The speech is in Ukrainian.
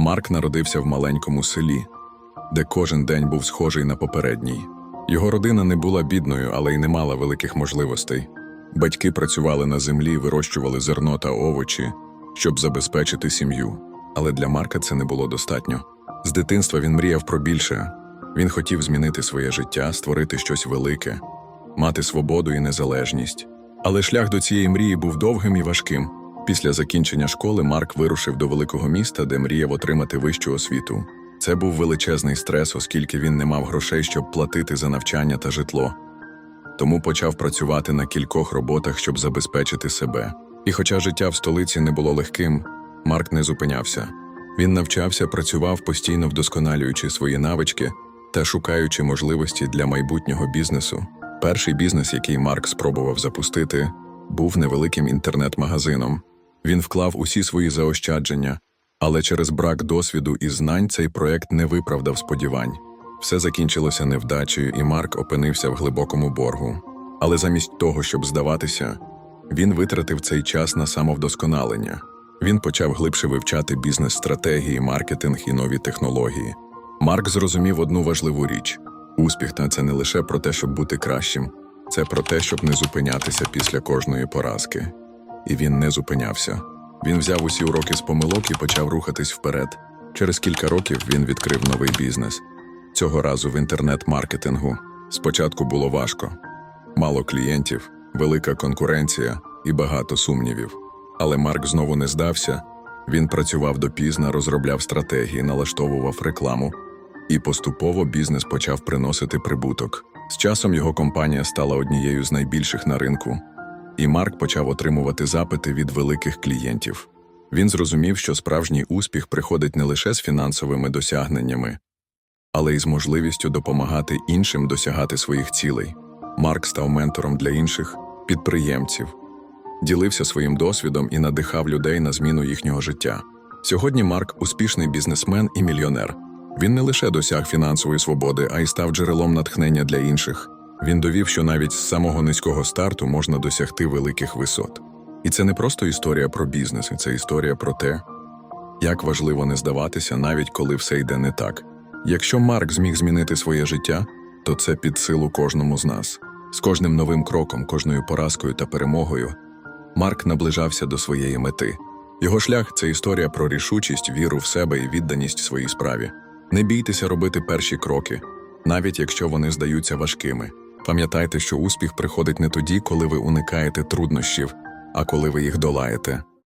Марк народився в маленькому селі, де кожен день був схожий на попередній. Його родина не була бідною, але й не мала великих можливостей. Батьки працювали на землі, вирощували зерно та овочі, щоб забезпечити сім'ю. Але для Марка це не було достатньо. З дитинства він мріяв про більше. Він хотів змінити своє життя, створити щось велике, мати свободу і незалежність. Але шлях до цієї мрії був довгим і важким. Після закінчення школи Марк вирушив до великого міста, де мріяв отримати вищу освіту. Це був величезний стрес, оскільки він не мав грошей, щоб платити за навчання та житло. Тому почав працювати на кількох роботах, щоб забезпечити себе. І хоча життя в столиці не було легким, Марк не зупинявся. Він навчався, працював постійно вдосконалюючи свої навички та шукаючи можливості для майбутнього бізнесу. Перший бізнес, який Марк спробував запустити, був невеликим інтернет-магазином. Він вклав усі свої заощадження, але через брак досвіду і знань цей проект не виправдав сподівань. Все закінчилося невдачею, і Марк опинився в глибокому боргу. Але замість того, щоб здаватися, він витратив цей час на самовдосконалення. Він почав глибше вивчати бізнес-стратегії, маркетинг і нові технології. Марк зрозумів одну важливу річ: успіх та це не лише про те, щоб бути кращим, це про те, щоб не зупинятися після кожної поразки. І він не зупинявся. Він взяв усі уроки з помилок і почав рухатись вперед. Через кілька років він відкрив новий бізнес. Цього разу в інтернет-маркетингу. Спочатку було важко. Мало клієнтів, велика конкуренція і багато сумнівів. Але Марк знову не здався. Він працював допізно, розробляв стратегії, налаштовував рекламу, і поступово бізнес почав приносити прибуток. З часом його компанія стала однією з найбільших на ринку, і Марк почав отримувати запити від великих клієнтів. Він зрозумів, що справжній успіх приходить не лише з фінансовими досягненнями, але й з можливістю допомагати іншим досягати своїх цілей. Марк став ментором для інших підприємців, ділився своїм досвідом і надихав людей на зміну їхнього життя. Сьогодні Марк успішний бізнесмен і мільйонер. Він не лише досяг фінансової свободи, а й став джерелом натхнення для інших. Він довів, що навіть з самого низького старту можна досягти великих висот. І це не просто історія про бізнес, це історія про те, як важливо не здаватися, навіть коли все йде не так. Якщо Марк зміг змінити своє життя, то це під силу кожному з нас. З кожним новим кроком, кожною поразкою та перемогою Марк наближався до своєї мети. Його шлях це історія про рішучість, віру в себе і відданість своїй справі. Не бійтеся робити перші кроки, навіть якщо вони здаються важкими. Пам'ятайте, що успіх приходить не тоді, коли ви уникаєте труднощів, а коли ви їх долаєте.